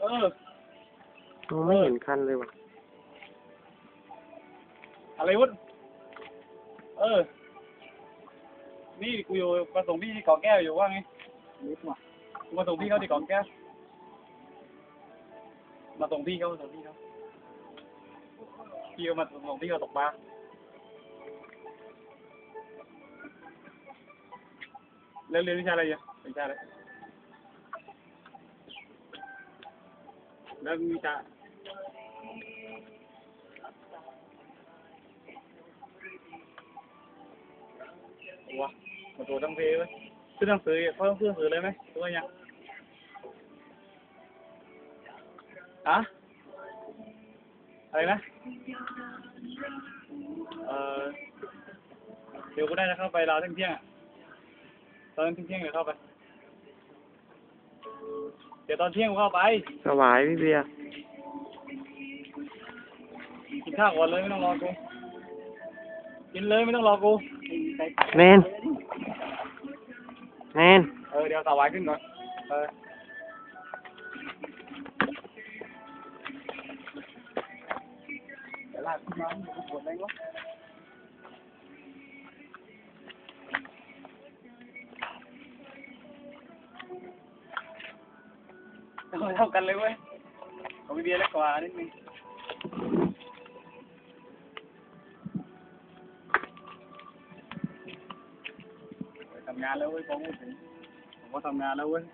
เองไม่เห็นคันเลยว่ะ อะไรวุ้นเออ นี่กูอยู่มาส่งพี่ที่เกาะแก้วอยู่ว่าไงกูมาส่งพี่เขาที่เกาะแก้ว มาส่งพี่เขามาส่งพี่เขาพี่เขามาส่งพี่เขาตกปลาเรียนเรียนวิชาอะไรอยู่วิชาอะไร แล้ววิชาวะมาตัวต้องเพย์ไว้ซื้อหนังสือเขาต้องซื้อหนังสือเดี๋ยวกูได้จะเข้าไปราวเที่ยงเที่ยงๆอะตอนเที่ยงๆเดี๋ยวเข้าไปเดี๋ยวตอนเที่ยงกูเข้าไปสวายพี่เบียร์กินข้าวก่อนเลยไม่ต้องรอกูกินเลยไม่ต้องรอกูแมนแมนเออเดี๋ยวสาวายขึ้นก่อนเออเดี๋ยวลากขึ้นมาเดี๋ยวกูปวดแรงวะ เท่ากันเลยเว้ยของพี่เบียร์เล็กกว่านิดนึงไปทำงานแล้วเว้ยพอพูดถึงผมก็ทำงานแล้วเว้ย